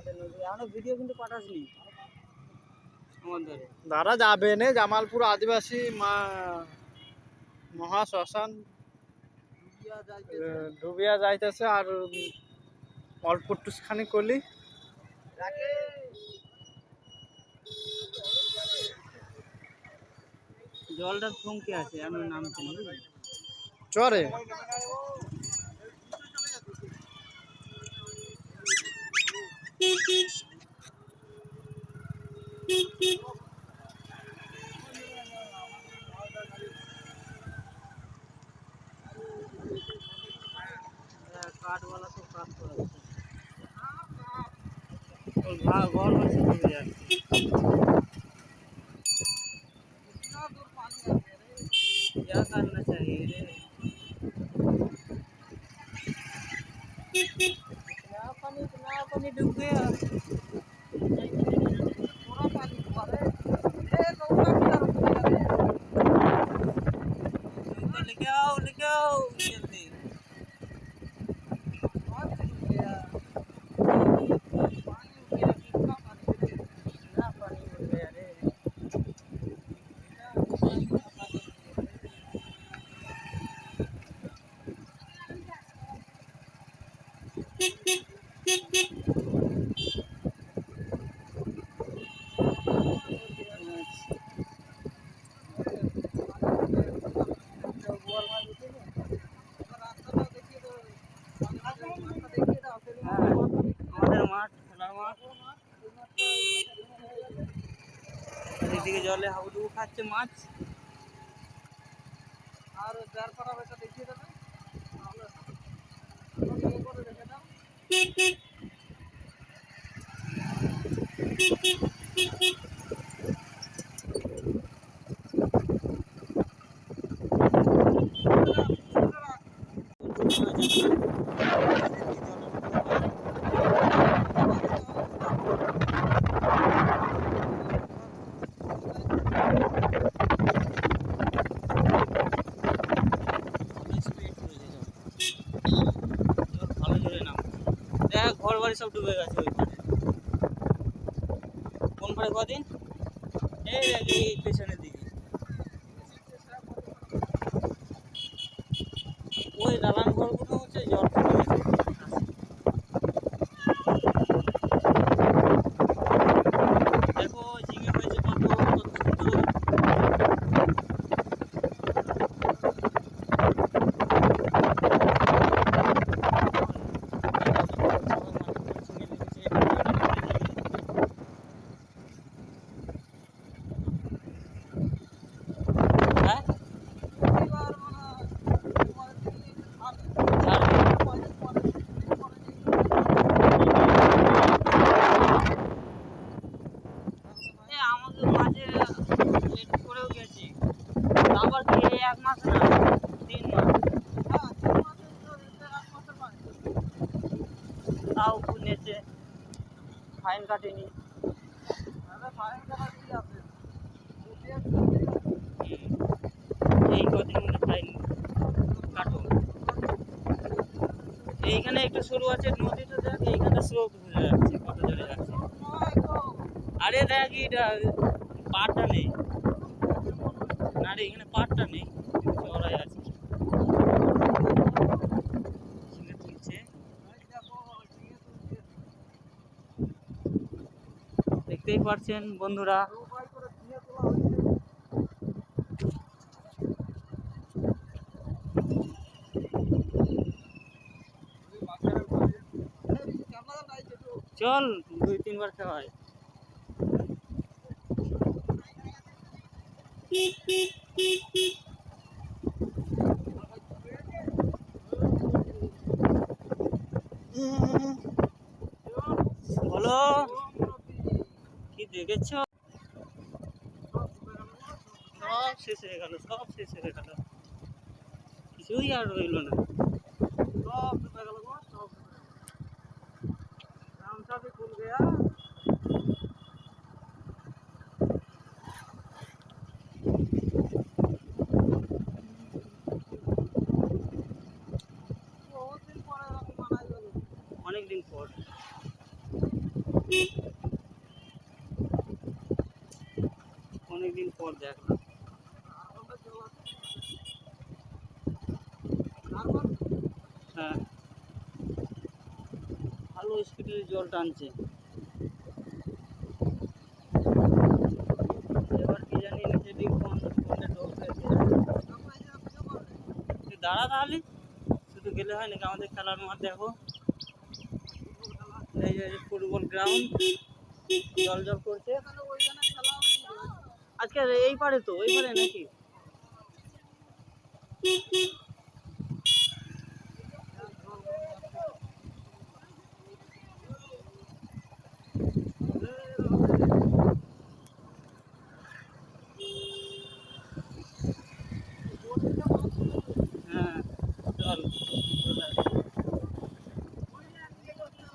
আমাদের নদী। এখনও ভিডিও কিন্তু পাঠাসনি আমার ধরে দাঁড়া যাবে নে জামালপুর আদিবাসী মা মহা শ্মশান। ডুবিয়া যাইতেছে। আর অল্প টুসখানি করলি জলটা থমকে আছে আমি নামছি চরে। হ্যাঁ, কাঠওয়ালা সব কাজ করে আছে। ওই ঘা- ঘর হয়েছে ডুবে যাচ্ছে क्या জলে হাবুডুবু খাচ্ছে মাছ আর যার পাড়া বেটা দেখিয়ে দেবে রেখে দাও ঘর বাড়ি সব ডুবে গেছে ওই কোন পারে কদিন? এই দেখ এই পেছনের দিকে ওই দালান ঘরগুলো হচ্ছে জল ফুটে গেছে দেখো ঝিঙে হয়েছে কত কত সুন্দর হ্যাঁ এ আমাকে মাঝে লেট করেও গেছি আবার কি এই এক মাস না তিন মাস তাও নেছে ফাইন কাটেনি এই কদিন মনে ফাইন কাটো এইখানে একটু সরু আছে, নদীটা দেখ এইখানে স্রোত বুঝে যাচ্ছে, কত জোরে যাচ্ছে। আরে দেখ, এটা পাটটা নেই। না রে, এখানে পাটটা নেই চড়াই আছে। দেখতেই পারছেন বন্ধুরা চল, দুই, তিনবার খাওয়া হয়। বলো, কি দেখেছ? সব শেষ হয়ে গেল, সব শেষ হয়ে গেল। কিছুই আর রইল না। সব 거야? জল টানছে। এবার কি জানি দাঁড়া তাহলে। শুধু গেলে হয় নাকি আমাদের খেলার মাঠ দেখো। এই যে ফুটবল গ্রাউন্ড। জল জল করছে। আজকে এই পারে তো ওই পারে নাকি হ্যাঁ চল চলে আয়। মাছ ধরে চোখ ঢুকে গেল।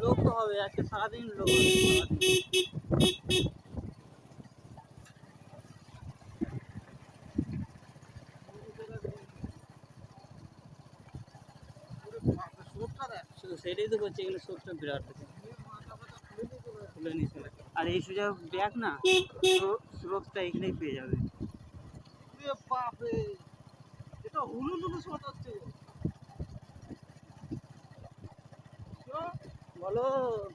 লোক তো হবে আজকে সারাদিন লোক হবে সারাদিন। শুধু সেটাই তো করছে এগুলো স্রোতটা বিরাট আছে তুলে নিয়ে চলে আর এই সোজা ব্যাগ না স্রো- স্রোতটা এখানেই পেয়ে যাবে বাপরে এটা হুলু লুলু শট হচ্ছে বলো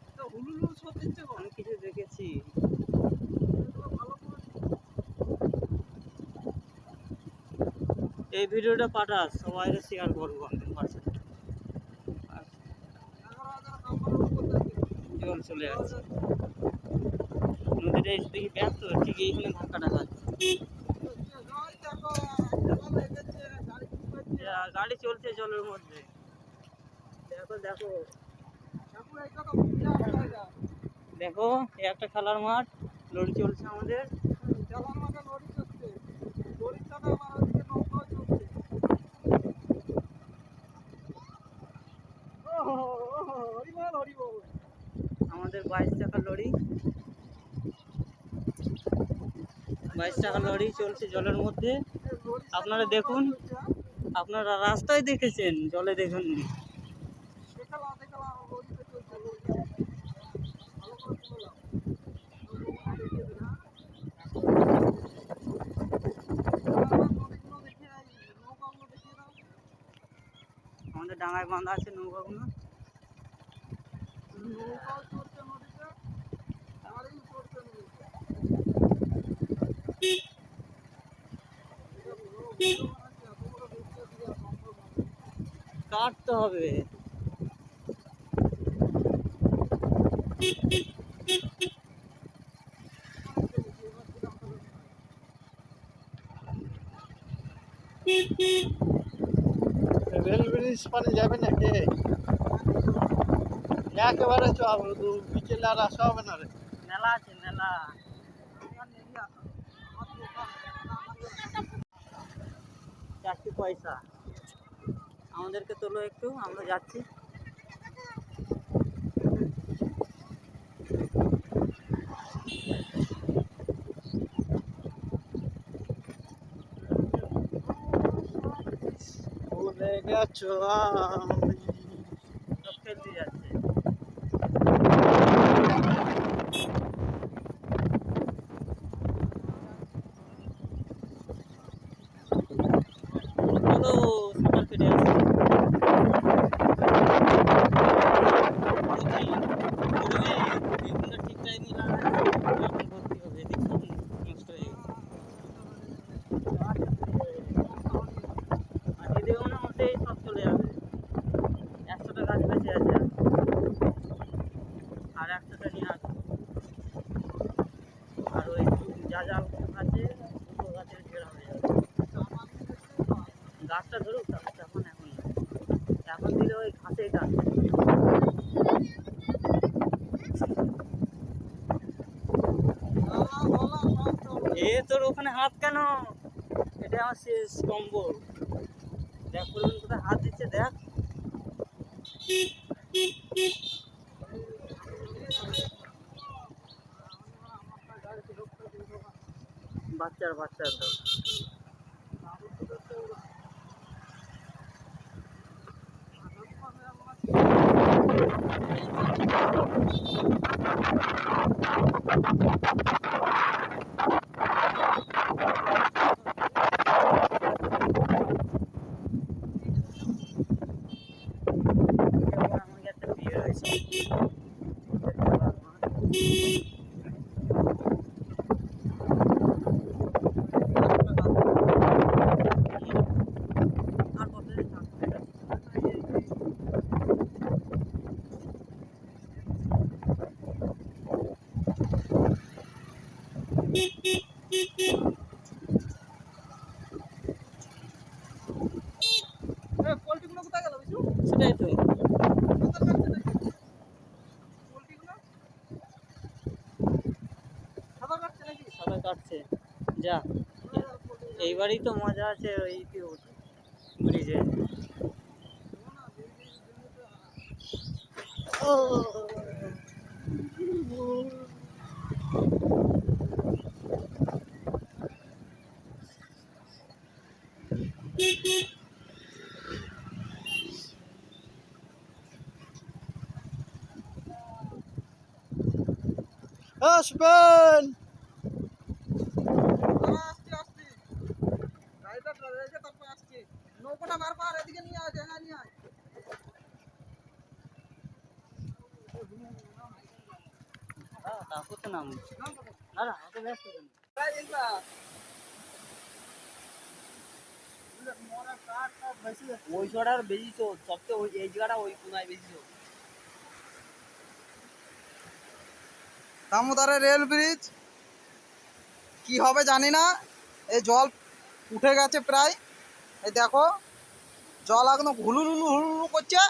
এটা হুলু লুলু শট দিচ্ছে আমি কিছু দেখেছি। এই ভিডিওটা পাঠাস, সবাই শেয়ার করব। আমি হোয়াটসঅ্যাপে এগারো হাজার নাম্বারের উপর চলে যাচ্ছে নদীটা এসে দেখি ব্যাগ তো ঠিক এইখানে ধাক্কাটা খাচ্ছে গাড়ি দেখো একটা লেগেছে গাড়ি ঢুকেছে যা, গাড়ি চলছে জলের মধ্যে। দেখো। দেখো দেখো একটা খেলার মাঠ লড়ি চলছে আমাদের। চলছে আমাদের বাইশ টাকার লরি। বাইশ টাকার লরি চলছে জলের মধ্যে। আপনারা দেখুন। আপনারা রাস্তায় দেখেছেন জলে দেখেননি। আমাদের ডাঙায় বাঁধা আছে নৌকাগুলো। নৌকাও চলছে নদীতে গাড়িও চলছে নদীতে কাটতে হবে। রেল ব্রিজ পানি যাবে নাকি? একেবারে চল বিকেলে আর আসা হবে না রে। মেলা আছে মেলা। চারটি পয়সা। আমাদেরকে তোলো একটু আমরা যাচ্ছি। ভুলে গেছো সব খেলতে যাচ্ছে চলো সাঁতার কেটে আসি বেগুনটা ঠিক টাইমে লাগাচ্ছি এখন ভর্তি হবে এদিক সব নষ্ট হয়ে গেছে আর এদিকেও না ওটাই সব চলে যাবে একশোটা গাছ বেঁচে আছে আর। আর একশোটা নিয়ে আসব আর ওই যা যা আছে দুটো গাছের ঘেরা হয়ে যাবে গাছটা ধরুক তারপর এখন এখন না। এখন দিলে ওই ঘাসেই টানবে এ তোর ওখানে হাত কেন? এটা আমার শেষ কম্বল। দেখ করবেন কোথায় হাত দিচ্ছে, দেখ। বাচ্চার বাচ্চার আমাকে একটা বিয়ে হয়েছে আর কত দিন থাকবে? পোলট্রিগুলো কোথায় গেল বিশু সেটাই তো পোলট্রিগুলো সাদা সাদা কাটছে। যা। এইবারই তো মজা আছে ওই ব্রিজে। আসবেন আসছি আসছি গাড়িটা রেখে তারপর আসছি নৌকোটা বার পার এদিকে নিয়ে আয় জায়গা নিয়ে আয় নাম নাম তো বল। না না অত ব্যস্ত কেন ভাই, এইটা। বুঝলে, মরা কাঠ টাঠ বেশি আছে। ওই ছড়ার বেশি তো সবচেয়ে ওই এই জায়গাটা ওই কোনায় বেশি তো দামোদরের রেল ব্রিজ কি হবে জানি না এই জল উঠে গেছে প্রায় এই দেখো, জল একদম হুলুলুলু হুলুলু করছে।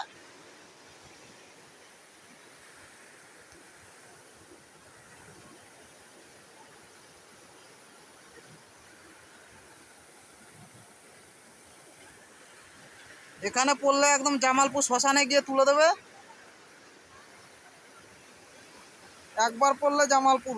এখানে পড়লে একদম জামালপুর শ্মশানে গিয়ে তুলে দেবে। একবার পড়লে জামালপুর।